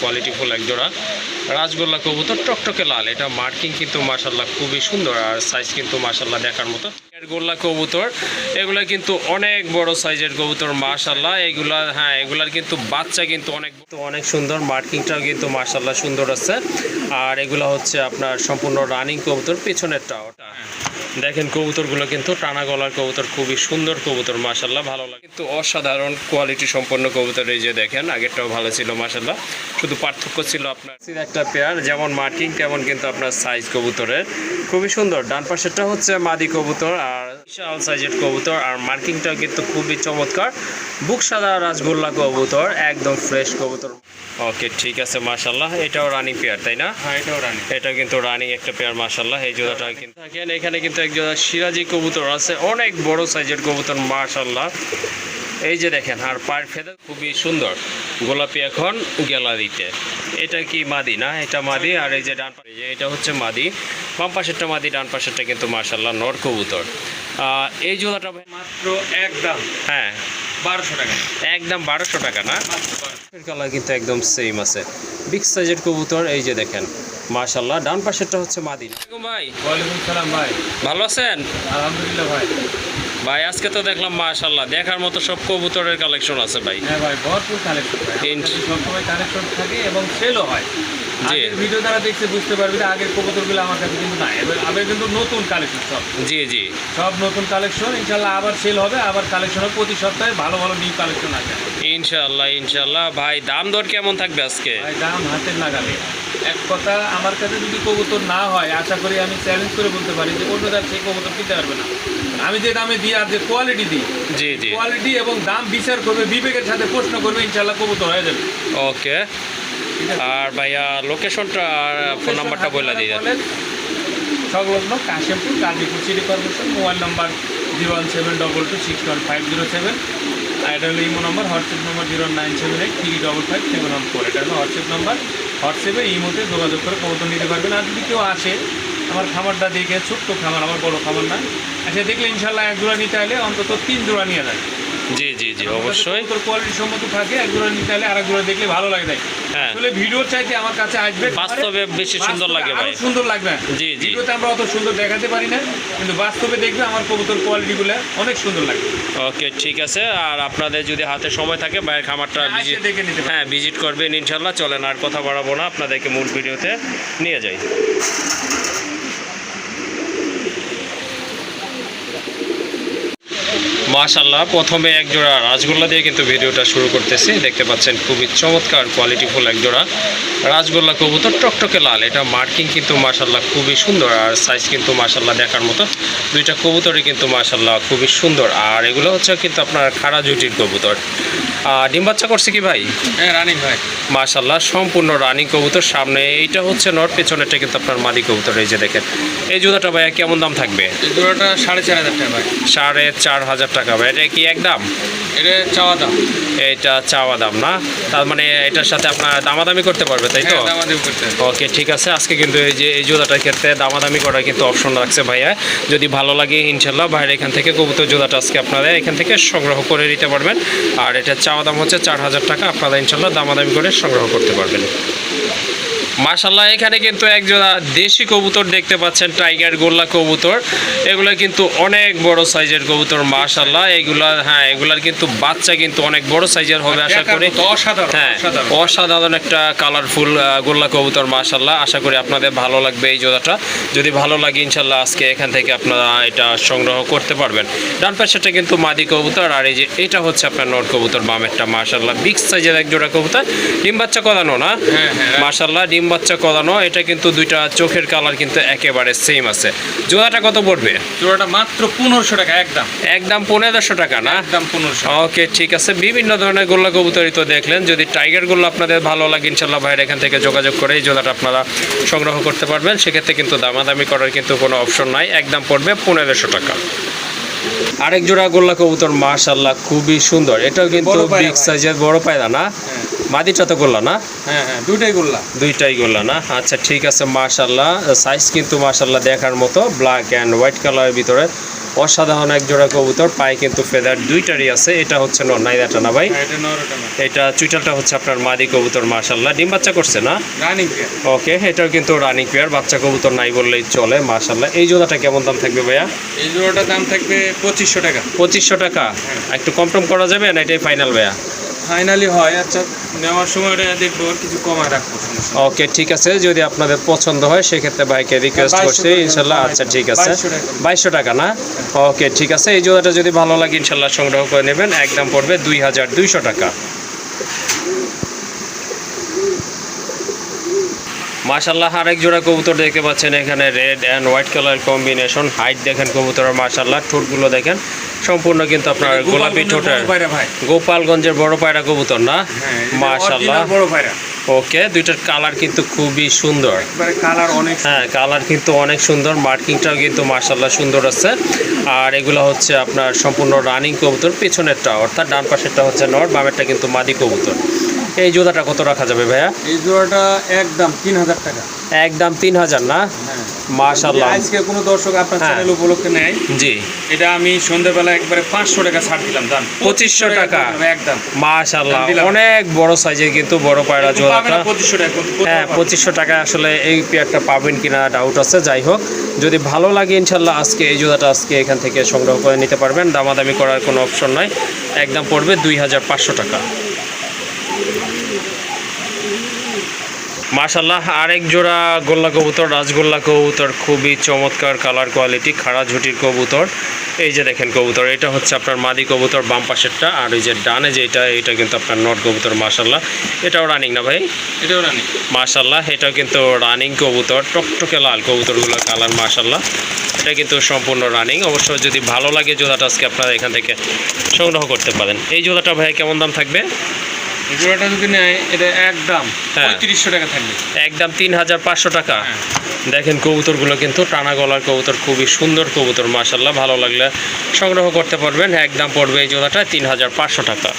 Quality full এক জোড়া। রাজগোল্লা কবুতর টকটকে লাল, এটা মার্কিং কিন্তু মাসাল্লাহ খুবই সুন্দর আর সাইজ কিন্তু মাসাল্লাহ দেখার মতো। গোল্লা কবুতর, এগুলা কিন্তু অনেক বড় সাইজের কবুতর মাসাল্লাহ এগুলা হ্যাঁ এগুলার কিন্তু বাচ্চা কিন্তু অনেক অনেক সুন্দর মার্কিংটাও কিন্তু মাসাল্লাহ সুন্দর আছে। আর এগুলা হচ্ছে আপনার সম্পূর্ণ রানিং কবুতর পেছনেরটা ওটা দেখেন কবুতরগুলো কিন্তু টানা গলার কবুতর খুবই সুন্দর কবুতর মাসাল্লাহ ভালো লাগে। কিন্তু অসাধারণ কোয়ালিটি সম্পন্ন কবুতর এই যে দেখেন আগেরটাও ভালো ছিল মাসাল্লাহ শুধু পার্থক্য ছিল আপনার একটা পেয়ার যেমন মার্কিং তেমন কিন্তু আপনার সাইজ কবুতরের। খুবই সুন্দর। ডান পাশেরটা হচ্ছে মাদি কবুতর আর বিশাল সাইজের কবুতর আর মার্কিংটাও কিন্তু খুবই চমৎকার। বুক সাদা রাসগোল্লা কবুতর একদম ফ্রেশ কবুতর। ওকে ঠিক আছে মাসাল্লাহ এটাও রানিং পেয়ার তাই না? হ্যাঁ এটাও রানি এটা কিন্তু রানিং একটা পেয়ার মাশাল্লাহ এই জোড়াটা কিন্তু থাকেন এখানে কিন্তু এক জোড়া সিরাজি কবুতর আছে অনেক বড় সাইজের কবুতর মাশাল্লাহ এই যে দেখেন আর পায়ের ফেদা খুবই সুন্দর। গোলাপি এখন গ্যালারিতে। এটা কি মাদি না? এটা মাদি আর এই যে ডান পাশে এটা হচ্ছে মাদি। বাম পাশেরটা মাদি ডান পাশেরটা কিন্তু মাশাল্লাহ নর কবুতর। আহ, এই জোড়াটা ভাই মাত্র একদম হ্যাঁ। বারোশো টাকা। একদম বারোশো টাকা না? মাত্র 1200 কালার কিন্তু একদম সেম আছে। বিগ সাইজের কবুতর এই যে দেখেন। মাশাল্লাহ ডান পাশেরটা হচ্ছে মাদি ভাই। ওয়ালাইকুম সালাম ভাই। ভালো আছেন? আলহামদুলিল্লাহ ভাই। ভাই আজকে তো দেখলাম মাশাল্লাহ দেখার মতো সব কবুতরের কালেকশন আছে ভাই। হ্যাঁ ভাই ভরপুর কালেকশন ভাই। সবসময় কালেকশন থাকে এবং সেলও হয়। আগের ভিডিও দেখতে বুঝতে পারবি যে আগের কবুতরগুলো আমার কাছে কিন্তু নাই। এবার আবার কিন্তু নতুন কালেকশন সব। জি জি। সব নতুন কালেকশন ইনশাল্লাহ আবার সেল হবে আবার কালেকশন হবে। প্রতি সপ্তাহে ভালো ভালো নিউ কালেকশন আছে ইনশাল্লাহ ইনশাল্লাহ ভাই দাম দর কেমন থাকবে আজকে? ভাই দাম হাতের নাগালে। এক কথা আমার কাছে যদি কবুতর না হয় আশা করি আমি চ্যালেঞ্জ করে বলতে পারি যে অন্য দাম সেই কবুতর কিনতে পারবে না। আমি যে দামে দিই আর যে কোয়ালিটি দিই জি জি। কোয়ালিটি এবং দাম বিচার করবে বিবেকের সাথে প্রশ্ন করবে ইনশাল্লাহ কবুতর হয়ে যাবে। ওকে? আর ভাইয়া লোকেশনটা আর ফোন নাম্বারটা বলে দিয়ে কলেজ, সংলগ্ন Kashimpur Gazipur city corporation mobile number zero one seven double two six one five zero seven আর imo number WhatsApp number zero nine seven eight three double five seven one four এটা হলো WhatsApp number হোয়াটসঅ্যাপে ইমোতে যোগাযোগ করে কবুতর নিতে পারবেন। আর যদি কেউ আসে আমার খামারটা দেখে ছোট্ট খামার আমার বড় খামার না আচ্ছা দেখলে ইনশাল্লাহ এক জোড়া নিতে হলে অন্তত তিন জোড়া নিয়ে যায়। জি জি জি অবশ্যই। কোয়ালিটি সম্মত থাকে এক জোড়া নিতে হলে আরেক জোড়া দেখলে ভালো লাগে তাই। হ্যাঁ। আসলে ভিডিওর চাইতে আমার কাছে আসবে বাস্তবে বেশি সুন্দর লাগে ভাই। সুন্দর লাগবে। জি, জি। ভিডিওতে আমরা অত সুন্দর দেখাতে পারি না কিন্তু বাস্তবে দেখবে আমার কবুতর কোয়ালিটিগুলো অনেক সুন্দর লাগবে ওকে ঠিক আছে। আর আপনাদের যদি হাতে সময় থাকে ভাইয়ের খামারটা ভিজিট দেখে নিতে হ্যাঁ ভিজিট করবেন ইনশাল্লাহ। চলেন আর কথা বাড়াবো না। আপনাদেরকে মূল ভিডিওতে নিয়ে যাই। মাশাল্লাহ প্রথমে এক জোড়া রাজগোল্লা দিয়ে কিন্তু ভিডিওটা শুরু করতেছি। দেখতে পাচ্ছেন খুবই চমৎকার কোয়ালিটিফুল এক জোড়া। রাজগোল্লা কবুতর টকটকে লাল এটা মার্কিং কিন্তু মাশাল্লাহ খুবই সুন্দর আর সাইজ কিন্তু মাশাল্লাহ দেখার মতো। দুইটা কবুতরই কিন্তু মাশাল্লাহ খুবই সুন্দর। আর এগুলো হচ্ছে কিন্তু আপনার খাড়া জুটির কবুতর। আর ডিম বাচ্চা করছে কি ভাই? হ্যাঁ রানিং ভাই। মাশাল্লাহ সম্পূর্ণ রানিং কবুতর। সামনে এইটা হচ্ছে নর পেছনেরটা কিন্তু আপনার মাদি কবুতর। এই যে দেখেন এই জুতাটা ভাইয়া কেমন দাম থাকবে? এই জোড়াটা সাড়ে চার হাজার টাকা ভাই। সাড়ে চার হাজার টাকা ভাই এটা কি একদম এটা চাওয়া দাম। এটা চাওয়া দাম না? তার মানে এটার সাথে আপনার দামাদামি করতে পারবে তাই তো? হ্যাঁ। ওকে ঠিক আছে। আজকে কিন্তু এই যে এই জোড়াটার ক্ষেত্রে দামাদামি করার কিন্তু অপশন রাখছে ভাইয়া। যদি ভালো লাগে ইনশাল্লাহ ভাইয়ের এখান থেকে কবুতর জোড়াটা আজকে আপনারা এখান থেকে সংগ্রহ করে নিতে পারবেন। আর এটা চাওয়া দাম হচ্ছে চার হাজার টাকা। আপনারা ইনশাল্লাহ দামাদামি করে সংগ্রহ করতে পারবেন। মাশাল্লাহ এখানে কিন্তু এক জোড়া দেশি কবুতর দেখতে পাচ্ছেন টাইগার গোল্লা কবুতর। এগুলো কিন্তু অনেক বড় সাইজের কবুতর মাশাল্লাহ এগুলা হ্যাঁ এগুলার কিন্তু বাচ্চা কিন্তু অনেক বড় সাইজের হবে আশা করি। অসাধারণ হ্যাঁ অসাধারণ। একটা কালারফুল গোল্লা কবুতর মাশাল্লাহ আশা করি আপনাদের ভালো লাগবে এই জোড়াটা। যদি ভালো লাগে ইনশাল্লাহ আজকে এখান থেকে আপনারা এটা সংগ্রহ করতে পারবেন। ডান পাশেরটা কিন্তু মাদি কবুতর আর এই যে এটা হচ্ছে আপনার নর কবুতর বামেরটা মাশাল্লাহ বিগ সাইজের এক জোড়া কবুতর ডিম বাচ্চা কদানো না? হ্যাঁ হ্যাঁ। মাশাল্লাহ ডিম বাচ্চা কদানো এটা কিন্তু দুইটা চোখের কালার কিন্তু একেবারে সেম আছে। জোড়াটা কত পড়বে? জোড়াটা মাত্র পনেরোশো টাকা একদম। একদম পনেরোশো টাকা না? একদম পনেরোশো। ওকে ঠিক আছে। বিভিন্ন ধরনের গোল্লা কবুতরই তো দেখলেন। যদি টাইগার গোল্লা আপনাদের ভালো লাগে ইনশাল্লাহ ভাইয়ের এখান থেকে যোগাযোগ করে এই জোড়াটা আপনারা সংগ্রহ করতে পারবেন। সেক্ষেত্রে কিন্তু দামাদামি করার কিন্তু কোনো অপশন নাই। একদম পড়বে পনেরোশো টাকা। আরেক জোড়া গোল্লা কবুতর মাশাল্লাহ খুবই সুন্দর। এটাও কিন্তু বিগ সাইজের বড় পায়রা না? মাদিটা তো গোল্লা না? হ্যাঁ হ্যাঁ দুইটাই গোল্লা। দুইটাই গোল্লা না? আচ্ছা ঠিক আছে মাশাল্লাহ সাইজ কিন্তু মাশাল্লাহ দেখার মতো ব্ল্যাক অ্যান্ড হোয়াইট কালারের ভিতরে। অসাধারণ এক জোড়া কবুতর পায়ে কিন্তু ফেদার দুইটারই আছে। এটা হচ্ছে নর এটা না ভাই? হ্যাঁ, এটা চুইটালটা হচ্ছে আপনার মাদি কবুতর মাশাল্লাহ ডিম বাচ্চা করছে না? রানিং ওকে এটাও কিন্তু রানিং পেয়ার বাচ্চা কবুতর নাই বললেই চলে মাশাল্লাহ এই জোড়াটা কেমন দাম থাকবে ভাইয়া? এই জোড়াটার দাম থাকবে পঁচিশশো টাকা। পঁচিশশো টাকা? একটু কম টম করা যাবে না এটাই ফাইনাল ভাইয়া? ফাইনালি হয় আচ্ছা নেওয়ার সময় ওটা দেখব কিছু কমায় রাখব। ওকে ঠিক আছে যদি আপনাদের পছন্দ হয় সেক্ষেত্রে বাইকে রিকোয়েস্ট 2200 করছি ইনশাল্লাহ আচ্ছা ঠিক আছে। 2200 টাকা। বাইশশো টাকা না? ওকে ঠিক আছে এই জোড়াটা যদি ভালো লাগে ইনশাল্লাহ সংগ্রহ করে নেবেন একদম পড়বে দুই হাজার দুইশো টাকা। মাশাল্লাহ আরেক জোড়া কবুতর দেখতে পাচ্ছেন এখানে red and white colour combination height দেখেন কবুতরের মাশাল্লাহ ঠোঁটগুলো দেখেন সম্পূর্ণ কিন্তু আপনার গোলাপি ঠোঁটের গোপালগঞ্জের বড় পায়রা কবুতর না? হ্যাঁ মাশাল্লাহ বড় পায়রা। ওকে দুইটার কালার কিন্তু খুবই সুন্দর। কালার অনেক হ্যাঁ কালার কিন্তু অনেক সুন্দর মার্কিংটাও কিন্তু মার্শাল্লাহ সুন্দর আছে। আর এগুলো হচ্ছে আপনার সম্পূর্ণ রানিং কবুতর পেছনেরটা অর্থাৎ ডান পাশেরটা হচ্ছে নর বামেরটা কিন্তু মাদি কবুতর। এই জোড়াটা কত রাখা যাবে ভাইয়া? এই জোড়াটা একদম তিন হাজার টাকা। একদম তিন হাজার না? হ্যাঁ। মাশাল্লাহ আজকে কোনো দর্শক আপনার হ্যাঁ। চ্যানেল উপলক্ষে নেয় জি। এটা আমি সন্ধ্যাবেলা একবারে পাঁচশো টাকা ছাড় দিলাম দাম 2500 টাকা। একদম। মাশাল্লাহ দিলাম। অনেক বড় সাইজের কিন্তু বড় পায়রা জোড়াটা পঁচিশশো টাকা হ্যাঁ। পঁচিশশো টাকা আসলে এই পেয়ারটা পাবেন কিনা ডাউট আছে। যাই হোক যদি ভালো লাগে ইনশাল্লাহ আজকে এই জুতাটা আজকে এখান থেকে সংগ্রহ করে নিতে পারবেন। দামাদামি করার কোনো অপশন নাই। একদম পড়বে দুই হাজার পাঁচশো টাকা। মাশাল্লাহ আরেক জোড়া গোল্লা কবুতর রাজগোল্লা কবুতর খুবই চমৎকার কালার কোয়ালিটি খাড়া ঝুটির কবুতর। এই যে দেখেন কবুতর এটা হচ্ছে আপনার মাদি কবুতর বাম পাশেরটা আর ওই যে ডানে যেটা এটা কিন্তু আপনার নট কবুতর মাশাল্লাহ এটাও রানিং না ভাই? এটাও রানিং মাশাল্লাহ এটাও কিন্তু রানিং কবুতর টকটকে লাল কবুতরগুলো কালার মাশাল্লাহ এটা কিন্তু সম্পূর্ণ রানিং অবশ্য যদি ভালো লাগে জোড়াটা আজকে আপনারা এখান থেকে সংগ্রহ করতে পারেন। এই জোড়াটা ভাই কেমন দাম থাকবে? এই জোড়াটা যদি নেয় এটা একদম হ্যাঁ। পঁয়ত্রিশশো টাকা থাকবে। একদম তিন হাজার পাঁচশো টাকা। হ্যাঁ। দেখেন কবুতরগুলো কিন্তু টানা গলার কবুতর খুবই সুন্দর কবুতর মাশাল্লাহ ভালো লাগলে সংগ্রহ করতে পারবেন। একদম পড়বে এই জোড়াটা তিন হাজার পাঁচশো টাকা।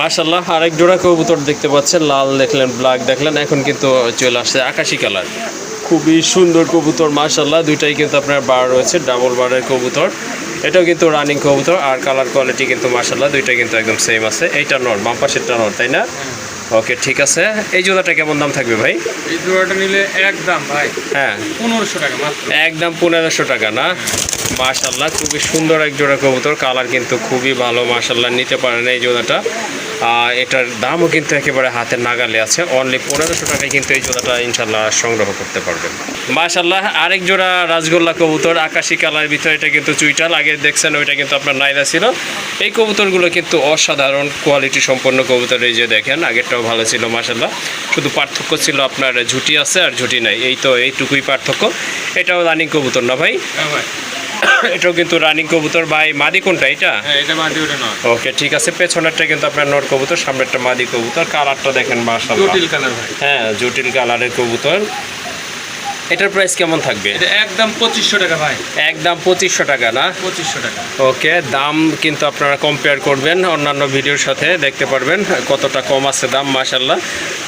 মাশাল্লাহ আরেক জোড়া কবুতর দেখতে পাচ্ছেন লাল দেখলেন ব্ল্যাক দেখলেন এখন কিন্তু চলে আসছে আকাশি কালার। খুবই সুন্দর কবুতর মাশাল্লাহ দুইটাই কিন্তু আপনার বার রয়েছে ডাবল বারের কবুতর। এটাও কিন্তু রানিং কবুতর আর কালার কোয়ালিটি কিন্তু মার্শাল্লাহ দুইটা কিন্তু একদম সেম আছে। এইটা নট বাম পাশেরটা নট তাই না? ওকে ঠিক আছে। এই জোড়াটা কেমন দাম থাকবে ভাই? এই জোড়াটা নিলে একদম ভাই হ্যাঁ। পনেরোশো টাকা মাত্র। একদম পনেরোশো টাকা না? মাশাল্লাহ খুবই সুন্দর এক জোড়া কবুতর। কালার কিন্তু খুবই ভালো মাশাল্লাহ নিতে পারেন এই জোড়াটা। আর এটার দামও কিন্তু একেবারে হাতের নাগালে আছে। অনলি পনেরোশো টাকায় কিন্তু এই জোড়াটা ইনশাল্লাহ সংগ্রহ করতে পারবেন। মাশাল্লাহ আরেক জোড়া রাজগোল্লা কবুতর, আকাশি কালার ভিতরে এটা কিন্তু চুইটাল। আগে দেখছেন, ওইটা কিন্তু আপনার নাইদা ছিল। এই কবুতরগুলো কিন্তু অসাধারণ কোয়ালিটি সম্পন্ন কবুতর। এই যে দেখেন, আগেরটাও ভালো ছিল মাশাল্লাহ শুধু পার্থক্য ছিল আপনার ঝুটি আছে আর ঝুটি নাই। এই তো এইটুকুই পার্থক্য। এটাও রানিং কবুতর না ভাই? হ্যাঁ ভাই। এটাও কিন্তু রানিং কবুতর। ভাই মাদি কোনটা এটা? হ্যাঁ ওকে ঠিক আছে। পেছনেরটা কিন্তু আপনার নট কবুতর সামনেরটা মাদি কবুতর। কালারটা দেখেন জটিল কালার হ্যাঁ জটিল কালারের কবুতর। এটার প্রাইস কেমন থাকবে? একদম পঁচিশশো টাকা ভাই। একদম পঁচিশশো টাকা না? পঁচিশশো টাকা। ওকে দাম কিন্তু আপনারা কম্পেয়ার করবেন অন্যান্য ভিডিওর সাথে দেখতে পারবেন কতটা কম আছে দাম মাশাল্লাহ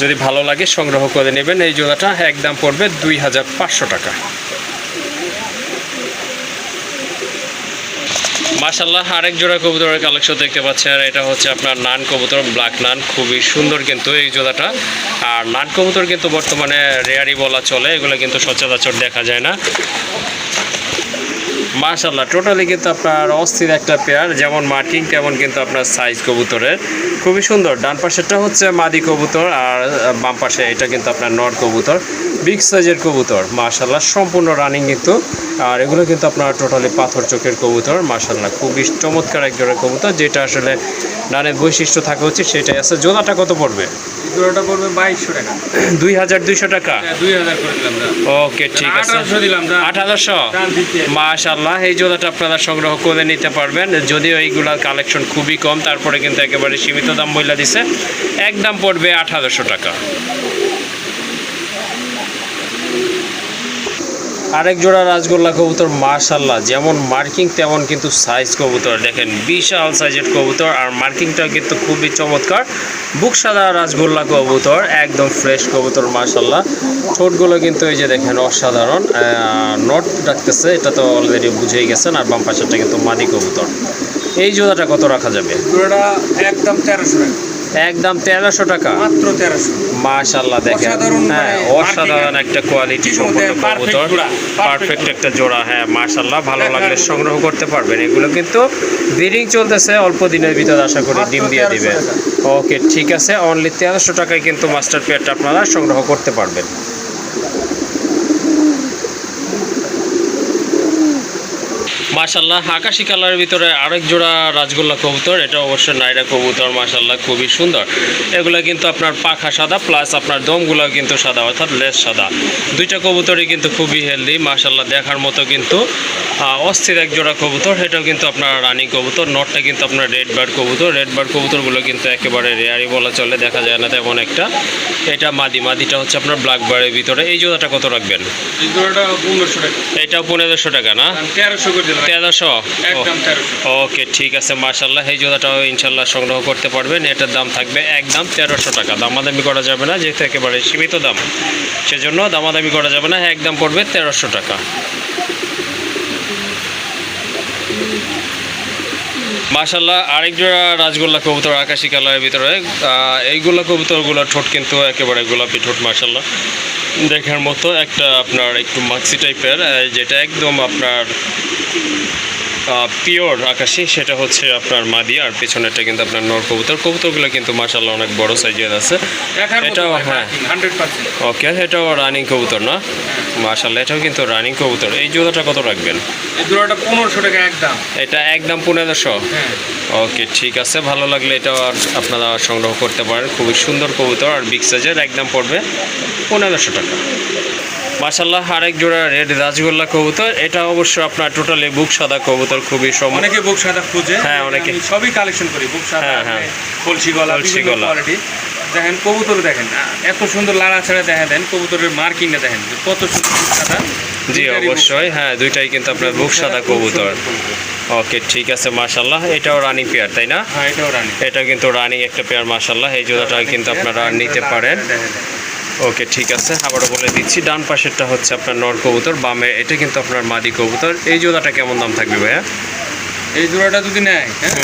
যদি ভালো লাগে সংগ্রহ করে নেবেন। এই জোড়াটা একদম পড়বে দুই হাজার পাঁচশো টাকা। মাশাল্লাহ আরেক জোড়া কবুতরের কালেকশন দেখতে পাচ্ছি, আর এটা হচ্ছে আপনার নান কবুতর ব্ল্যাক নান, খুবই সুন্দর কিন্তু এই জোড়াটা। আর নান কবুতর কিন্তু বর্তমানে রেয়ারি বলা চলে, এগুলো কিন্তু সচরাচর দেখা যায় না। মাশাল্লাহ টোটালি কিন্তু আপনার অস্থির একটা পেয়ার যেমন মার্কিং তেমন কিন্তু আপনার সাইজ কবুতরের। খুবই সুন্দর ডান পাশেরটা হচ্ছে মাদি কবুতর আর বাম পাশে এটা কিন্তু আপনার নর কবুতর বিগ সাইজের কবুতর মাশাল্লাহ সম্পূর্ণ রানিং কিন্তু। আর এগুলো কিন্তু আপনার টোটালি পাথর চোখের কবুতর মাশাল্লাহ খুবই চমৎকার এক জোড়া কবুতর যেটা আসলে ডানের বৈশিষ্ট্য থাকা উচিত সেটাই আছে। জোড়াটা কত পড়বে? জোড়াটা পড়বে বাইশশো টাকা। দুই হাজার দুইশো টাকা? হ্যাঁ, দুই হাজার করে দিলাম ওকে ঠিক আছে। আঠারোশো দিলাম দাম আট হাজারশো দাম দিতে মাশাল্লাহ এই জোড়াটা আপনারা সংগ্রহ করে নিতে পারবেন। যদিও এইগুলার কালেকশন খুবই কম, তারপরে কিন্তু একেবারে সীমিত দাম বইলা দিছে। এক দাম পড়বে আঠারোশো টাকা। আরেক জোড়া রাজগোল্লা কবুতর মার্শাল্লাহ যেমন মার্কিং, তেমন কিন্তু সাইজ কবুতর। দেখেন, বিশাল সাইজের কবুতর। আর মার্কিংটাও কিন্তু খুবই চমৎকার। বুক সাদা রাজগোল্লা কবুতর, একদম ফ্রেশ কবুতর মার্শাল্লাহ ঠোঁটগুলো কিন্তু এই যে দেখেন অসাধারণ। নট ডাকতেছে, এটা তো অলরেডি বুঝেই গেছেন। আর বাম কিন্তু মাদি কবুতর। এই জোড়াটা কত রাখা যাবে? জোড়াটা একদম তেরোশো টাকা। একদম তেরোশো টাকা। মাত্র তেরোশো। মাশাল্লাহ দেখেন। হ্যাঁ অসাধারণ একটা কোয়ালিটি কবুতর। পারফেক্ট একটা জোড়া হ্যাঁ মাশাল্লাহ ভালো লাগলে সংগ্রহ করতে পারবেন। এগুলো কিন্তু ব্রিডিং চলতেছে অল্প দিনের ভিতরে আশা করি ডিম দিয়ে 1300 দিবে ওকে ঠিক আছে অনলি তেরোশো টাকায় কিন্তু মাস্টার পেয়ারটা আপনারা সংগ্রহ করতে পারবেন। মাশাল্লাহ আকাশি কালারের ভিতরে আরেক জোড়া রাজগোল্লা কবুতর এটা অবশ্যই নাইরা কবুতর মাশাল্লাহ খুবই সুন্দর। এগুলো কিন্তু আপনার পাখা সাদা প্লাস আপনার দমগুলো কিন্তু সাদা অর্থাৎ লেস সাদা। দুইটা কবুতরই কিন্তু খুবই হেলদি মাশাল্লাহ দেখার মতো কিন্তু অস্থির এক জোড়া কবুতর এটাও কিন্তু আপনার রানী কবুতর নটটা কিন্তু আপনার রেড বার্ড কবুতর রেড বার্ড কবুতরগুলো কিন্তু একেবারে রেয়ারি বলা চলে দেখা যায় না তেমন একটা। এটা মাদি মাদিটা হচ্ছে আপনার ব্ল্যাক বার্ডের ভিতরে। এই জোড়াটা কত রাখবেন? জোড়াটা পনেরোশো টাকা। না? তেরোশো করে তেরোশো। ওকে ঠিক আছে মার্শাল্লাহ এই জোড়াটাও ইনশাল্লাহ সংগ্রহ করতে পারবেন। এটার দাম থাকবে একদম তেরোশো টাকা। দামাদামি করা যাবে না যেহেতু একেবারে সীমিত দাম। সেজন্য দামাদামি করা যাবে না একদম পড়বে তেরোশো টাকা। মাশাল্লাহ আরেক জোড়া রাজগোল্লা কবুতর আকাশি কালারের ভিতরে। এইগুলো কবুতরগুলোর ঠোঁট কিন্তু একেবারে গোলাপি ঠোঁট মাশাল্লাহ। দেখার মতো একটা আপনার একটু মাক্সি টাইপের যেটা একদম আপনার পিওর আকাশি সেটা হচ্ছে আপনার মাদি আর পেছনেরটা কিন্তু আপনার নর কবুতর। কবুতরগুলো কিন্তু মাশাল্লাহ অনেক বড় সাইজের আছে। এটাও, হ্যাঁ। ওকে এটাও রানিং কবুতর না? মাশাল্লাহ এটাও কিন্তু রানিং কবুতর। এই জোড়াটা কত রাখবেন? এই জোড়াটা পনেরোশো টাকা একদম এটা একদম পনেরোশো? হ্যাঁ। ওকে ঠিক আছে। ভালো লাগলে এটাও আর আপনারা সংগ্রহ করতে পারেন। খুবই সুন্দর কবুতর আর বিগ সাইজের একদম পড়বে পনেরোশো টাকা। মাসাল্লাহ আরেক জোড়া রেড রাজগোল্লা কবুতর। এটা অবশ্য আপনার টোটালি বুক সাদা কবুতর। খুবই সম অনেকে বুক সাদা খুঁজে হ্যাঁ, অনেকে। সবই কালেকশন করি বুক সাদা হ্যাঁ, হ্যাঁ। কলসি গলা কলসি গলা। কোয়ালিটি দেখেন কবুতর দেখেন এত সুন্দর লাড়া ছাড়া দেখা দেন কবুতরের মার্কিংটা দেখেন কত সুন্দর বুক সাদা। জি অবশ্যই হ্যাঁ দুইটাই কিন্তু আপনার বুক সাদা কবুতর। ওকে ঠিক আছে মাশাল্লাহ এটাও রানিং পেয়ার তাই না? হ্যাঁ এটাও রানী এটা কিন্তু রানিং একটা পেয়ার মাশাল্লাহ এই জোড়াটা কিন্তু আপনারা নিতে পারেন। ওকে ঠিক আছে আবারও বলে দিচ্ছি ডান পাশেরটা হচ্ছে আপনার নর কবুতর বামে এটা কিন্তু আপনার মাদি কবুতর। এই জোড়াটা কেমন দাম থাকবে ভাইয়া? এই জোড়াটা যদি নেয় হ্যাঁ?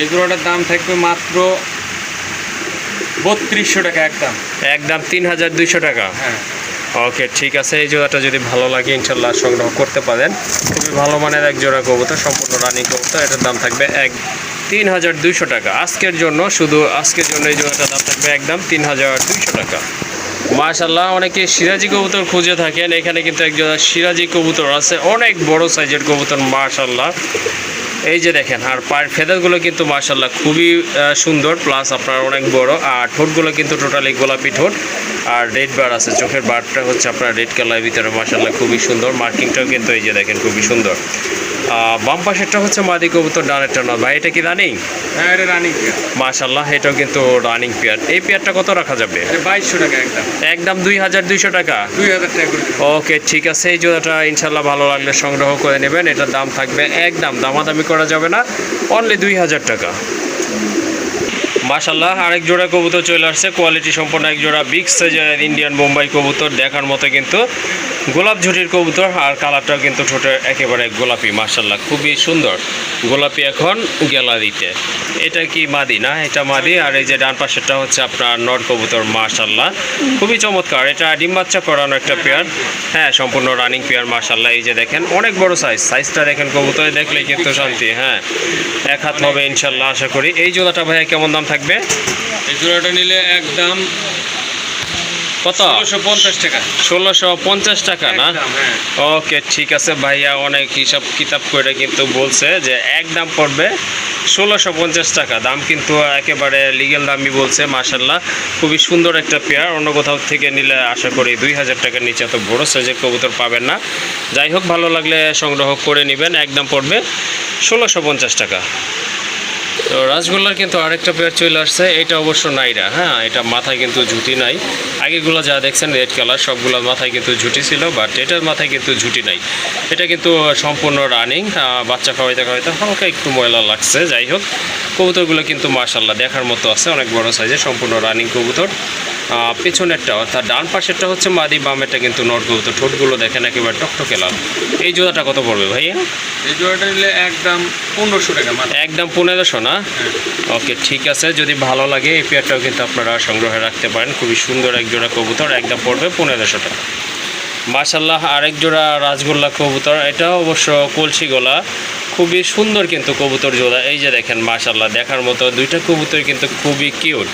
এই জোড়াটার দাম থাকবে মাত্র বত্রিশশো টাকা একদম। একদম তিন হাজার দুইশো টাকা। হ্যাঁ। ওকে, ঠিক আছে, এই জোড়াটা যদি ভালো লাগে, ইনশাল্লাহ সংগ্রহ করতে পারেন। খুবই ভালো মানের এক জোড়া কবুতর, সম্পূর্ণ রানিং কবুতর, এটার দাম থাকবে এক তিন হাজার দুইশো টাকা। আজকের জন্য, শুধু আজকের জন্য এই জোড়াটার দাম থাকবে একদম তিন হাজার দুইশো টাকা। মাশাল্লাহ অনেকে সিরাজি কবুতর খুঁজে থাকেন, এখানে কিন্তু এক জোড়া সিরাজি কবুতর আছে, অনেক বড় সাইজের কবুতর মাশাল্লাহ এই যে দেখেন, আর পায়ের ফেদারগুলো কিন্তু মার্শাল্লাহ খুবই সুন্দর প্লাস আপনার অনেক বড়, আর ঠোঁটগুলো কিন্তু টোটালি গোলাপি ঠোঁট, আর রেড বার আছে, চোখের বারটা হচ্ছে আপনার রেড কালারের ভিতরে মার্শাল্লাহ খুবই সুন্দর মার্কিংটাও কিন্তু এই যে দেখেন খুবই সুন্দর। বাম পাশেরটা হচ্ছে মাদি কবুতর ডানেরটা নয়। ভাই এটা কি রানিং হ্যাঁ এটা রানিং মাশাল্লাহ এটাও কিন্তু রানিং পেয়ার এই পেয়ারটা কত রাখা যাবে? বাইশশো টাকা একদম। একদম দুই হাজার দুইশো টাকা? দুই হাজার টাকা ওকে ঠিক আছে। এই জোড়াটা ইনশাল্লাহ ভালো লাগলে সংগ্রহ করে নেবেন। এটার দাম থাকবে একদম দামাদামি করা যাবে না। অনলি দুই হাজার টাকা। মাশাল্লাহ আরেক জোড়া কবুতর চলে আসছে। কোয়ালিটি সম্পন্ন এক জোড়া বিগ সাইজের ইন্ডিয়ান বোম্বাই কবুতর, দেখার মতো কিন্তু গোলাপ ঝুটির কবুতর আর কালারটাও কিন্তু ঠোঁটে একেবারে গোলাপি মাশাল্লাহ খুবই সুন্দর। গোলাপি এখন গ্যালারিতে। এটা কি মাদি না? এটা মাদি, আর এই যে ডান পাশেরটা হচ্ছে আপনার নর কবুতর মাশাল্লাহ খুবই চমৎকার, এটা ডিম বাচ্চা করানো একটা পেয়ার হ্যাঁ সম্পূর্ণ রানিং পেয়ার মাশাল্লাহ এই যে দেখেন, অনেক বড় সাইজ সাইজটা দেখেন কবুতরে দেখলেই কিন্তু শান্তি হ্যাঁ। এক হাত হবে ইনশাল্লাহ আশা করি। এই জোড়াটা ভাইয়া কেমন দাম থাকবে এই জোড়াটা নিলে একদম কত? ষোলোশো পঞ্চাশ টাকা। ষোলোশো পঞ্চাশ টাকা না? হ্যাঁ। ওকে ঠিক আছে ভাইয়া অনেক হিসাব কিতাব করে কিন্তু বলছে যে এক দাম পড়বে ষোলোশো পঞ্চাশ টাকা। দাম কিন্তু একেবারে লিগেল দামই বলছে মাসাল্লাহ খুবই সুন্দর একটা পেয়ার অন্য কোথাও থেকে নিলে আশা করি দুই হাজার টাকার নিচে এত বড় সাইজের কবুতর পাবেন না। যাই হোক ভালো লাগলে সংগ্রহ করে নেবেন একদম পড়বে ষোলোশো পঞ্চাশ টাকা। তো রাসগোল্লার কিন্তু আরেকটা পেয়ার চলে আসছে, এটা অবশ্য নাইরা হ্যাঁ এটা মাথায় কিন্তু ঝুঁটি নাই। আগেগুলো যা দেখছেন রেড কালার সবগুলোর মাথায় কিন্তু ঝুটি ছিল বাট এটার মাথায় কিন্তু ঝুঁটি নাই। এটা কিন্তু সম্পূর্ণ রানিং বাচ্চা খাওয়াইতে খাওয়াইতে হালকা একটু ময়লা লাগছে, যাই হোক। কবুতরগুলো কিন্তু মাশাল্লাহ দেখার মতো আছে, অনেক বড় সাইজে সম্পূর্ণ রানিং কবুতর। পেছনেরটা অর্থাৎ ডান পাশেরটা হচ্ছে মাদি বামেরটা কিন্তু নটগুলো। তো ঠোঁটগুলো দেখেন একেবারে টকটকে লাল। এই জোড়াটা কত পড়বে ভাইয়া এই জোড়াটা নিলে একদম পনেরোশো টাকা একদম পনেরোশো না? ওকে ঠিক আছে। যদি ভালো লাগে এই পেয়ারটাও কিন্তু আপনারা সংগ্রহে রাখতে পারেন। খুবই সুন্দর এক জোড়া কবুতর একদম পড়বে পনেরোশো টাকা। মার্শাল্লাহ আরেক জোড়া রাজগোল্লা কবুতর। এটা অবশ্য কলসি গোলা খুবই সুন্দর কিন্তু কবুতর জোড়া। এই যে দেখেন মার্শাল্লাহ দেখার মতো দুইটা কবুতর কিন্তু খুবই কিউট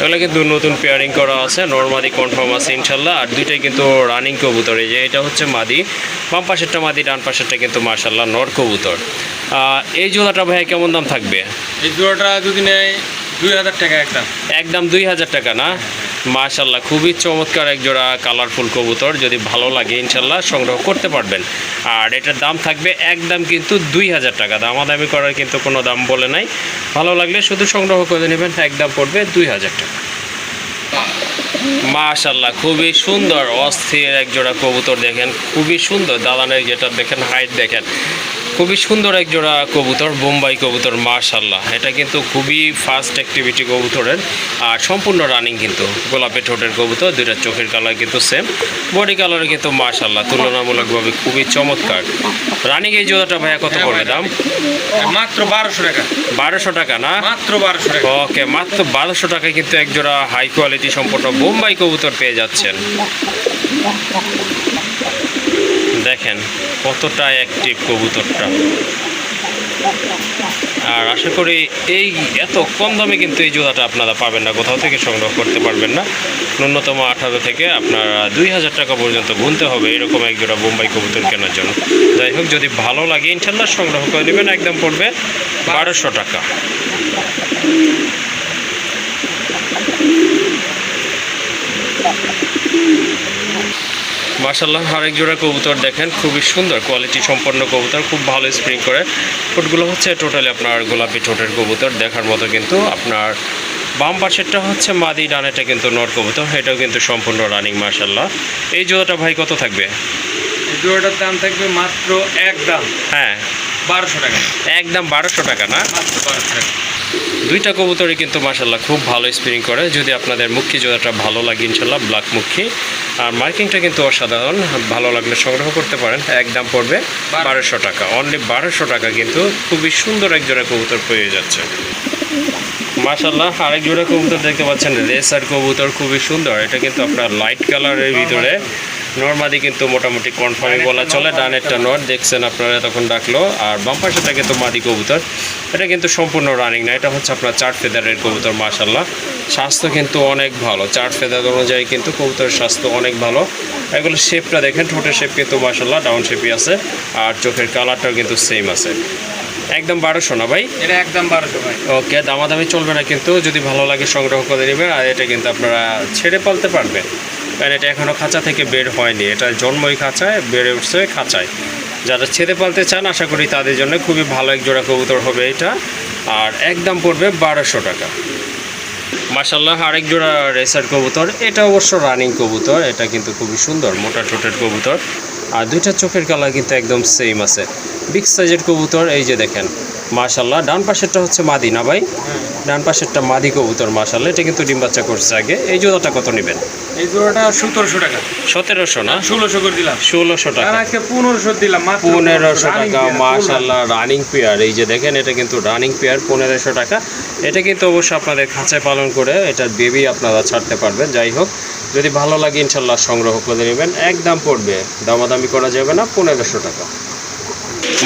এগুলো কিন্তু নতুন পেয়ারিং করা আছে নর্মাদি কনফার্ম আছে ইনশাল্লাহ আর দুইটাই কিন্তু রানিং কবুতর। এই যে এটা হচ্ছে মাদি। বাম পাশেরটা মাদি ডান পাশেরটা কিন্তু মার্শাল্লাহ নর কবুতর। এই জোড়াটা ভাই কেমন দাম থাকবে? এই জোড়াটা যদি নেয় দুই হাজার টাকা একদম একদম দুই হাজার টাকা না? মাশাল্লাহ খুবই চমৎকার এক জোড়া কালারফুল কবুতর, যদি ভালো লাগে ইনশাল্লাহ সংগ্রহ করতে পারবেন। আর এটার দাম থাকবে একদম কিন্তু দুই হাজার টাকা। দামাদামি করার কিন্তু কোনো দাম বলে নাই। ভালো লাগলে শুধু সংগ্রহ করে নেবেন, একদম পড়বে দুই হাজার টাকা। মাশাল্লাহ খুবই সুন্দর, অস্থির এক জোড়া কবুতর দেখেন, খুবই সুন্দর। দালানের যেটা দেখেন হাইট দেখেন। খুবই সুন্দর এক জোড়া কবুতর বোম্বাই কবুতর মাশাল্লাহ এটা কিন্তু খুবই ফাস্ট অ্যাক্টিভিটি কবুতরের আর সম্পূর্ণ রানিং কিন্তু। গোলাপি ঠোঁটের কবুতর দুইটা চোখের কালার কিন্তু সেম বডি কালার কিন্তু মাশাল্লাহ তুলনামূলকভাবে খুবই চমৎকার। রানিং এই জোড়াটা ভাইয়া কত পড়বে দাম? মাত্র বারোশো টাকা। বারোশো টাকা না? মাত্র বারোশো টাকা। ওকে মাত্র বারোশো টাকায় কিন্তু এক জোড়া হাই কোয়ালিটি সম্পূর্ণ বোম্বাই কবুতর পেয়ে যাচ্ছেন। দেখেন কতটা অ্যাক্টিভ কবুতরটা। আর আশা করি এই এত কম দামে কিন্তু এই জোড়াটা আপনারা পাবেন না, কোথাও থেকে সংগ্রহ করতে পারবেন না। ন্যূনতম আঠারো থেকে আপনারা দুই হাজার টাকা পর্যন্ত গুনতে হবে এরকম এক জোড়া বোম্বাই কবুতর কেনার জন্য। যাই হোক, যদি ভালো লাগে ইনশাল্লাহ সংগ্রহ করে নেবেন, একদম পড়বে বারোশো টাকা। মার্শাল্লাহ আরেক জোড়া কবুতর দেখেন খুবই সুন্দর কোয়ালিটি সম্পন্ন কবুতর খুব ভালো স্প্রিং করে। ঠোঁটগুলো হচ্ছে টোটালি আপনার গোলাপি ঠোঁটের কবুতর দেখার মতো কিন্তু আপনার বাম পাশেরটা হচ্ছে মাদি ডানেটা কিন্তু নর কবুতর এটাও কিন্তু সম্পূর্ণ রানিং মার্শাল্লাহ এই জোড়াটা ভাই কত থাকবে? এই জোড়াটার দাম থাকবে মাত্র একদম হ্যাঁ। বারোশো টাকা। একদম বারোশো টাকা না? মাত্র বারোশো টাকা। দুইটা কবুতরই কিন্তু মাসাল্লাহ খুব ভালো স্প্রিং করে। যদি আপনাদের মুখী জোড়াটা ভালো লাগে ইনশাল্লাহ ব্ল্যাক মুখী। আর মার্কিংটা কিন্তু অসাধারণ, ভালো লাগলে সংগ্রহ করতে পারেন। একদম পড়বে বারোশো টাকা। অনলি বারোশো টাকা কিন্তু খুবই সুন্দর এক জোড়া কবুতর পেয়ে যাচ্ছে। মাশাল্লাহ আরেক জোড়া কবুতর দেখতে পাচ্ছেন রেসার কবুতর, খুবই সুন্দর। এটা কিন্তু আপনার লাইট কালারের ভিতরে। নর্মাদি কিন্তু মোটামুটি কনফার্মই বলা চলে ডানেরটা নট দেখছেন আপনারা তখন ডাকলো। আর বাম্পার সেটা কিন্তু মাদি কবুতর। এটা কিন্তু সম্পূর্ণ রানিং না এটা হচ্ছে আপনার চার ফেদারের কবুতর মাশাল্লাহ স্বাস্থ্য কিন্তু অনেক ভালো। চার ফেদার অনুযায়ী কিন্তু কবুতরের স্বাস্থ্য অনেক ভালো। এগুলো শেপটা দেখেন ঠোঁটের শেপ কিন্তু মাশাল্লাহ ডাউন শেপই আছে। আর চোখের কালারটাও কিন্তু সেম আছে। একদম বারোশো না ভাই? এটা একদম বারোশো ভাই। ওকে দামাদামি চলবে না কিন্তু। যদি ভালো লাগে সংগ্রহ করে নেবেন আর এটা কিন্তু আপনারা ছেড়ে পালতে পারবেন। কারণ এটা এখনও খাঁচা থেকে বের হয়নি। এটা জন্মই খাঁচায়, বেড়ে উঠছে খাঁচায়। যারা ছেড়ে পালতে চান, আশা করি তাদের জন্য খুবই ভালো এক জোড়া কবুতর হবে এটা। আর একদম পড়বে বারোশো টাকা। মাসাল্লাহ আরেক জোড়া রেসার কবুতর। এটা অবশ্য রানিং কবুতর, এটা কিন্তু খুবই সুন্দর, মোটা ঠোঁটের কবুতর। আর দুইটা চোখের কালার কিন্তু একদম সেম আছে। বিগ সাইজের কবুতর, এই যে দেখেন মাশাল্লাহ ডান পাশেরটা হচ্ছে মাদি। না ভাই? ডান পাশেরটা মাদি কবুতর মাশাল্লাহ এটা কিন্তু ডিম বাচ্চা করছে আগে। এই জোড়াটা কত নেবেন? এই জোড়াটা সতেরোশো টাকা। সতেরোশো না? ষোলোশো করে দিলাম। ষোলোশো টাকা। পনেরোশো দিলাম পনেরোশো টাকা মাশাল্লাহ রানিং পেয়ার এই যে দেখেন এটা কিন্তু রানিং পেয়ার পনেরোশো টাকা। এটা কিন্তু অবশ্যই আপনাদের খাঁচায় পালন করে এটার বেবি আপনারা ছাড়তে পারবেন। যাই হোক যদি ভালো লাগে ইনশাল্লাহ সংগ্রহ করে নেবেন। একদম পড়বে দামাদামি করা যাবে না পনেরোশো টাকা।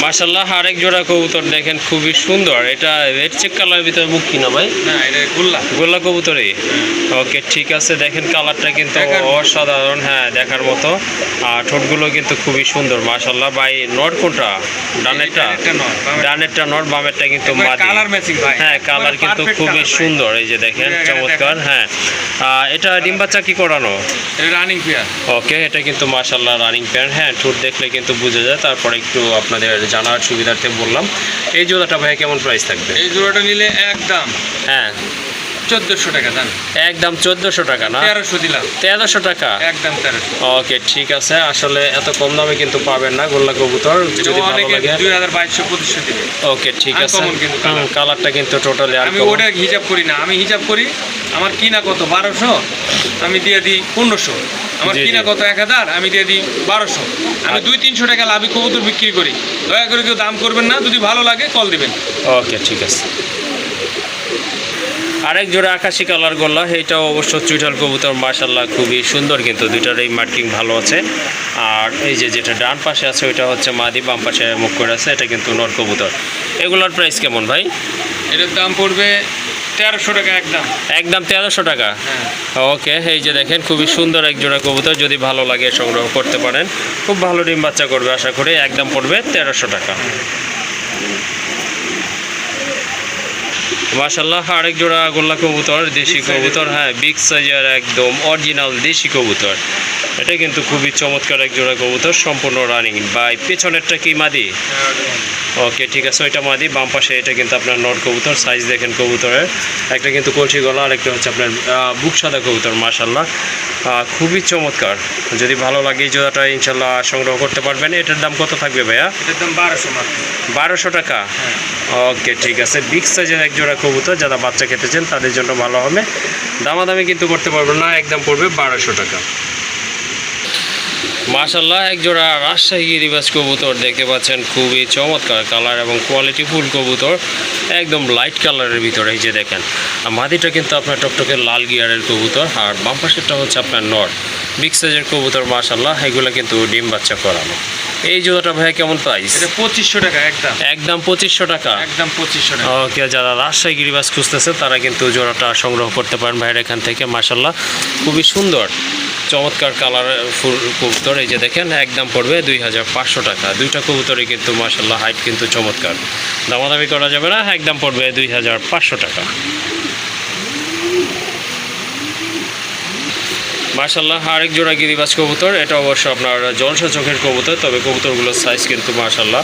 মাশাল্লাহ আরেক জোড়া কবুতর দেখেন খুবই সুন্দর। এটা রেড চেক কালারের ভিতরে মুখ কিনা ভাই? না এটা গোল্লা। গোল্লা কবুতরই? ওকে ঠিক আছে দেখেন কালারটা কিন্তু অসাধারণ হ্যাঁ দেখার মতো। আর ঠোঁটগুলো কিন্তু খুবই সুন্দর মাশাল্লাহ ভাই নট কোনটা? ডানেরটা? ডানেরটা নট বামেরটা। কিন্তু ভাই। হ্যাঁ কালার কিন্তু খুবই সুন্দর এই যে দেখেন চমৎকার হ্যাঁ। এটা ডিম বাচ্চা কি করানো? রানিং পেয়ার ওকে এটা কিন্তু মাশাল্লাহ রানিং প্যান্ট হ্যাঁ ঠোঁট দেখলে কিন্তু বোঝা যায়। তারপরে একটু আপনাদের জানার সুবিধার্থে বললাম। এই জোড়াটা ভাই কেমন প্রাইস থাকবে? এই জোড়াটা নিলে একদম হ্যাঁ। চোদ্দোশো টাকা দাম একদম চোদ্দোশো টাকা না? তেরোশো দিলাম। তেরোশো টাকা? একদম তেরোশো। ওকে ঠিক আছে। আসলে এত কম দামে কিন্তু পাবেন না গোল্লা কবুতর। যদি ভালো লাগে। দুই হাজার বাইশশো পঁচিশশো দিবে। ওকে ঠিক আছে। কালারটা কিন্তু টোটালি আর আমি ওটা হিসাব করি না। আমি হিসাব করি আমার কিনা কত? বারোশো। আমি দিয়ে দিই পনেরোশো। আমার কিনা কত? এক হাজার। আমি দিয়ে দিই বারোশো। আমি দুই তিনশো টাকা লাভি কবুতর বিক্রি করি। দয়া করে কেউ দাম করবেন না। যদি ভালো লাগে কল দিবেন। ওকে ঠিক আছে। আরেক জোড়া আকাশি কালার গোল্লা এইটাও অবশ্য চুইটাল কবুতর মার্শাল্লাহ খুবই সুন্দর কিন্তু দুইটারই মার্কিং ভালো আছে। আর এই যে যেটা ডান পাশে আছে ওইটা হচ্ছে মাদি বাম পাশে মুখ করে আছে এটা কিন্তু নর কবুতর। এগুলোর প্রাইস কেমন ভাই? এটার দাম পড়বে তেরোশো টাকা একদম। একদম তেরোশো টাকা? হ্যাঁ। ওকে এই যে দেখেন খুবই সুন্দর এক জোড়া কবুতর যদি ভালো লাগে সংগ্রহ করতে পারেন। খুব ভালো ডিম বাচ্চা করবে আশা করি একদম পড়বে তেরোশো টাকা। মাশাল্লাহ আরেক জোড়া গোল্লা কবুতর দেশি কবুতর হ্যাঁ বিগ সাইজের একদম অরিজিনাল দেশি কবুতর। এটা কিন্তু খুবই চমৎকার এক জোড়া কবুতর সম্পূর্ণ রানিং বাই পেছনেরটা কি মাদি? ওকে ঠিক আছে ওইটা মাদি বাম পাশে এটা কিন্তু আপনার নট কবুতর সাইজ দেখেন কবুতরের। একটা কিন্তু কলসি গলা আর একটা হচ্ছে আপনার বুক সাদা কবুতর মাশাল্লাহ খুবই চমৎকার। যদি ভালো লাগে এই জোড়াটা ইনশাল্লাহ সংগ্রহ করতে পারবেন। এটার দাম কত থাকবে ভাইয়া? এটার দাম বারোশো বারোশো টাকা? হ্যাঁ। ওকে ঠিক আছে বিগ সাইজের এক জোড়া কবুতর, যারা বাচ্চা খেতে চান তাদের জন্য ভালো হবে। দামাদামি কিন্তু করতে পারব না, একদম পড়বে বারোশো টাকা। মাশাল্লাহ এক জোড়া রাজশাহী গিরিবাস কবুতর দেখতে পাচ্ছেন। খুবই চমৎকার কালার এবং কোয়ালিটি ফুল কবুতর একদম লাইট কালারের ভিতরে এই যে দেখেন। আর মাদিটা কিন্তু আপনার টকটকে লাল গিয়ারের কবুতর আর বাম পাশেরটা হচ্ছে আপনার নর। বিগ সাইজের কবুতর মাশাল্লাহ এগুলো কিন্তু ডিম বাচ্চা করানো। এই জোড়াটা ভাইয়া কেমন প্রাইস এটা পঁচিশশো টাকা একদম। একদম পঁচিশশো টাকা? একদম পঁচিশশো টাকা। ওকে যারা রাজশাহী গিরিবাস খুঁজতেছে তারা কিন্তু জোড়াটা সংগ্রহ করতে পারেন ভাইয়ের এখান থেকে মাসাল্লাহ খুবই সুন্দর। চমৎকার কালার ফুল কবুতর, এই যে দেখেন, একদম পড়বে দুই হাজার পাঁচশো টাকা। দুইটা কবুতরই কিন্তু মাসাল্লাহ হাইট কিন্তু চমৎকার। দামাদামি করা যাবে না, একদম পড়বে দুই হাজার পাঁচশো টাকা। মার্শাল্লাহ আরেক জোড়া গিরিবাজ কবুতর এটা অবশ্য আপনার জলসা চোখের কবুতর তবে কবুতরগুলোর সাইজ কিন্তু মার্শাল্লাহ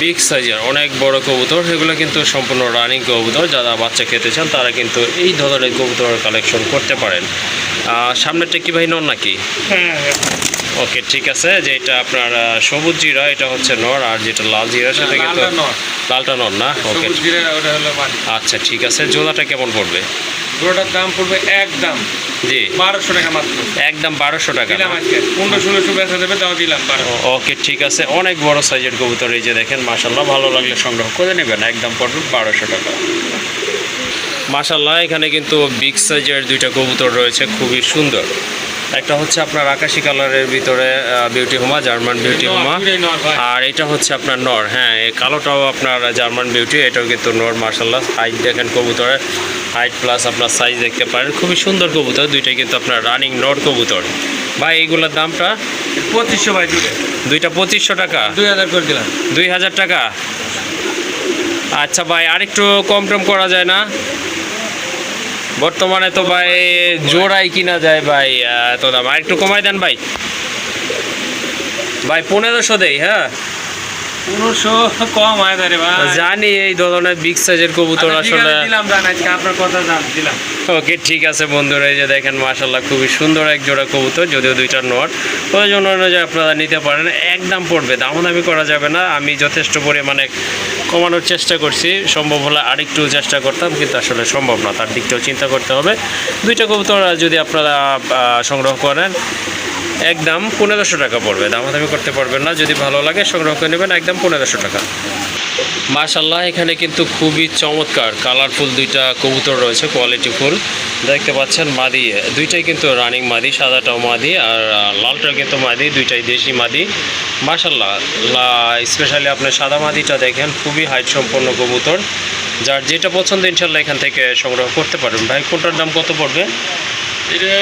বিগ সাইজের অনেক বড় কবুতর এগুলো কিন্তু সম্পূর্ণ রানিং কবুতর যারা বাচ্চা খেতে চান তারা কিন্তু এই ধরনের কবুতর কালেকশন করতে পারেন। আর সামনেরটা কি ভাই নন নাকি? হ্যাঁ ওকে ঠিক আছে যে এটা আপনার সবুজ জিরা এটা হচ্ছে নর আর যেটা লাল জিরা সেটা কিন্তু লালটা নর। না? ওকে আচ্ছা ঠিক আছে জোড়াটা কেমন পড়বে? পুরোটার দাম পড়বে একদম জি। বারোশো টাকা মাত্র। একদম বারোশো টাকা পনেরো ষোলোশো বেচা দেবে তাও দিলাম ওকে ঠিক আছে অনেক বড় সাইজের কবুতর এই যে দেখেন মাশাল্লাহ ভালো লাগলে সংগ্রহ করে নেবেন একদম পড়বে বারোশো টাকা। মাশাল্লাহ এখানে কিন্তু বিগ সাইজের দুইটা কবুতর রয়েছে খুবই সুন্দর। একটা হচ্ছে আপনার আকাশি কালারের ভিতরে বিউটি হোমা জার্মান বিউটি হোমা। আর এটা হচ্ছে আপনার নর হ্যাঁ এই কালোটাও আপনার জার্মান বিউটি এটাও কিন্তু নর মার্শাল্লাহ হাইট দেখেন কবুতরের হাইট প্লাস আপনার সাইজ দেখতে পারেন। খুবই সুন্দর কবুতর দুইটাই কিন্তু আপনার রানিং নর কবুতর। ভাই এইগুলোর দামটা? পঁচিশশো ভাই দুইটা। পঁচিশশো টাকা? দুই হাজার করে দিলাম। দুই হাজার টাকা? আচ্ছা ভাই আরেকটু কম টম করা যায় না? বর্তমানে তো ভাই জোড়াই কিনা যায় ভাই তো দাম। আর একটু কমাই দেন ভাই। ভাই, পনেরোশো দেই হ্যাঁ? কম হয় রে ভাই। জানি এই ধরনের বিগ সাইজের কবুতর আচ্ছা, আসলে দিলাম জান আজকে আপনার কথা জান দিলাম। ওকে ঠিক আছে বন্ধুরা এই যে দেখেন মাশাল্লাহ খুবই সুন্দর এক জোড়া কবুতর যদিও দুইটা নট। প্রয়োজন অনুযায়ী আপনারা নিতে পারেন একদম পড়বে দামাদামি করা যাবে না। আমি যথেষ্ট পরিমাণে কমানোর চেষ্টা করছি সম্ভব হলে আরেকটু চেষ্টা করতাম কিন্তু আসলে সম্ভব না তার দিকটাও চিন্তা করতে হবে। দুইটা কবুতর যদি আপনারা সংগ্রহ করেন একদম পনেরোশো টাকা পড়বে। দামাদামি করতে পারবেন না, যদি ভালো লাগে সংগ্রহ করে নেবেন একদম পনেরোশো টাকা। মাশাল্লাহ এখানে কিন্তু খুবই চমৎকার, কালারফুল দুইটা কবুতর রয়েছে কোয়ালিটি ফুল। দেখতে পাচ্ছেন মাদি, দুইটাই কিন্তু রানিং মাদি, সাদাটাও মাদি আর লালটাও কিন্তু মাদি, দুইটাই দেশি মাদি। মাশাল্লাহ স্পেশালি আপনি সাদা মাদিটা দেখেন, খুবই হাইট সম্পন্ন কবুতর। যার যেটা পছন্দ ইনশাল্লাহ এখান থেকে সংগ্রহ করতে পারবেন। ভাই, কোনটার দাম কত পড়বে? এটা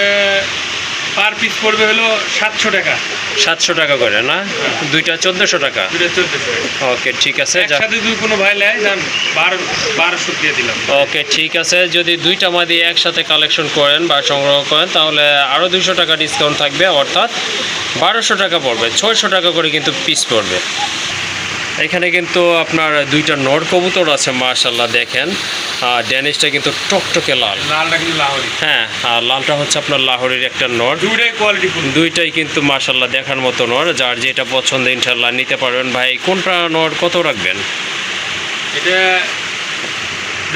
পার পিস পড়বে হলো সাতশো টাকা। সাতশো টাকা করে না? দুইটা চোদ্দোশো টাকা? ওকে ঠিক আছে যদি কোনো ভাই নেয় যান বারো বারোশো দিয়ে দিলাম। ওকে ঠিক আছে যদি দুইটা মাদি একসাথে কালেকশন করেন বা সংগ্রহ করেন তাহলে আরও দুইশো টাকা ডিসকাউন্ট থাকবে অর্থাৎ বারোশো টাকা পড়বে ছয়শো টাকা করে কিন্তু পিস পড়বে। এখানে কিন্তু আপনার দুইটা নর কবুতর আছে মার্শাল্লাহ দেখেন। আর ড্যানিশটা কিন্তু টকটকে লাল। লালটা কিন্তু লাহোরি। হ্যাঁ আর লালটা হচ্ছে আপনার লাহোরের একটা নর। দুইটাই কোয়ালিটি দুইটাই কিন্তু মার্শাল্লাহ দেখার মতো নর। যার যেটা পছন্দ ইনশাল্লাহ নিতে পারবেন। ভাই কোনটা নর কত রাখবেন? এটা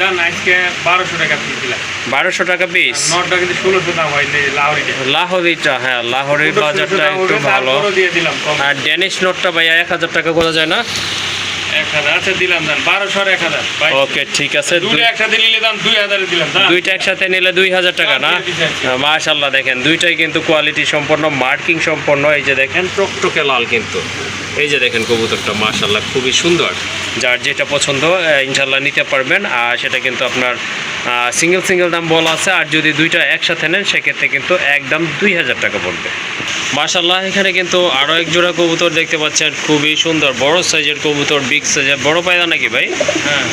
জান আজকে বারোশো টাকা পিস দিলাম। বারোশো টাকা পিস নটটা কিন্তু ষোলোশো দাম হয় লাহোরিটা লাহোরিটা হ্যাঁ লাহোরির বাজারটা একটু ভালো। আর ড্যানিশ নোটটা ভাইয়া এক হাজার টাকা করা যায় না? আচ্ছা দিলাম দান। বারোশো আর এক হাজার। ওকে ঠিক আছে। দুটো একসাথে নিলে দাম দুই হাজারে দিলাম দুইটা একসাথে নিলে দুই হাজার টাকা না? মাশাল্লাহ দেখেন দুইটাই কিন্তু কোয়ালিটি সম্পন্ন মার্কিং সম্পন্ন এই যে দেখেন। টকটকে লাল কিন্তু। এই যে দেখেন কবুতরটা মাশাল্লাহ খুবই সুন্দর। যার যেটা পছন্দ ইনশাল্লাহ নিতে পারবেন। আর সেটা কিন্তু আপনার সিঙ্গেল সিঙ্গেল দাম বলা আছে। আর যদি দুইটা একসাথে নেন সেক্ষেত্রে কিন্তু একদম দুই হাজার টাকা পড়বে। মাশাল্লাহ এখানে কিন্তু আরও এক জোড়া কবুতর দেখতে পাচ্ছেন। খুবই সুন্দর বড় সাইজের কবুতর সাইজের বড় পায়রা নাকি ভাই? হ্যাঁ।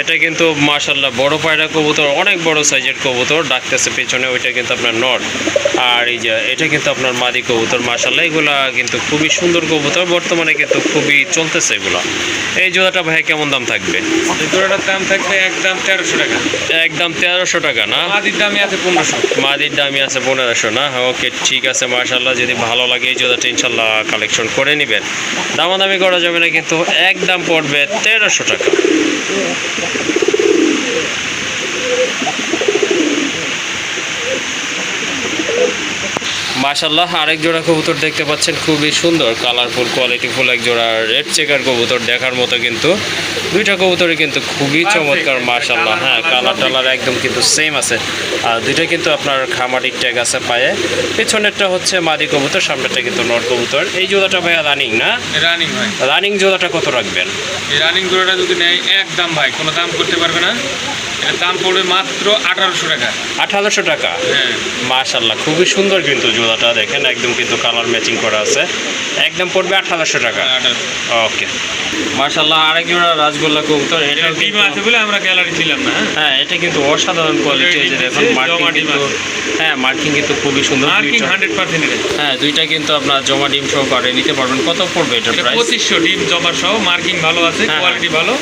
এটা কিন্তু মাশাল্লাহ বড় পায়রা কবুতর অনেক বড় সাইজের কবুতর ডাকতেছে পেছনে ওইটা কিন্তু আপনার নর। আর এই যে এটা কিন্তু আপনার মাদি কবুতর মাশাল্লাহ এগুলা কিন্তু খুবই সুন্দর কবুতর বর্তমানে কিন্তু খুবই চলতেছে এগুলো। এই জোড়াটা ভাই কেমন দাম থাকবে? জোড়াটার দাম থাকবে একদম তেরোশো টাকা। একদম তেরোশো টাকা না? মাদির দামই আছে পনেরোশো। মাদির দামই আছে পনেরোশো না? ওকে ঠিক আছে মার্শাল্লাহ যদি ভালো লাগে এই জোড়াটা ইনশাল্লাহ কালেকশন করে নেবেন। দামাদামি করা যাবে না কিন্তু একদম পড়বে তেরোশো টাকা। মাশাল্লাহ আরেক জোড়া কবুতর দেখতে পাচ্ছেন খুবই সুন্দর কালারফুল কোয়ালিটিফুল এক জোড়া রেড চেকার কবুতর দেখার মতো কিন্তু দুইটা কবুতরই কিন্তু খুবই চমৎকার মাশাল্লাহ হ্যাঁ কালার টালার একদম কিন্তু সেম আছে। আর দুইটা কিন্তু আপনার খামারির ট্যাগ আছে পায়ে। পেছনেরটা হচ্ছে মাদি কবুতর সামনেরটা কিন্তু নর কবুতর। এই জোড়াটা ভাইয়া রানিং না? রানিং ভাই। রানিং জোড়াটা কত রাখবেন? এই রানিং জোড়াটা যদি নেয় এক দাম ভাই কোনো দাম করতে পারবে না। দাম পড়বে মাত্র আঠারোশো টাকা। আঠারোশো টাকা? হ্যাঁ। মাশাল্লাহ খুবই সুন্দর কিন্তু জোড়াটা দেখেন একদম কিন্তু কালার ম্যাচিং করা আছে। একদম পড়বে আঠারোশো টাকা। ওকে। মাশাল্লাহ আরেক জোড়া রাজগোল্লা কবুতর এটা এটা ডিম আছে বলে আমরা গ্যালারি ছিলাম না হ্যাঁ? হ্যাঁ এটা কিন্তু অসাধারণ কোয়ালিটি এই যে দেখুন মার্কিং জমা ডিম কিন্তু আছে। হ্যাঁ মার্কিং কিন্তু খুবই সুন্দর মার্কিং হ্যাঁ দুইটা কিন্তু আপনার জমা ডিম সহকারে নিতে পারবেন। কত পড়বে এটা প্রাইস পঁচিশশো ডিম জমা সহ মার্কিং ভালো আছে হ্যাঁ। কোয়ালিটি ভালো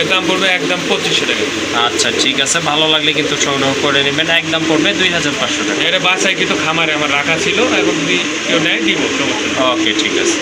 এর দাম পড়বে একদম পঁচিশশো টাকা। আচ্ছা ঠিক আছে ভালো লাগলে কিন্তু সংগ্রহ করে নেবেন একদম পড়বে দুই হাজার পাঁচশো টাকা। এটা বাসায় কিন্তু খামারে আমার রাখা ছিল এখন যদি কেউ নেয় দিব সমস্যা। ওকে ঠিক আছে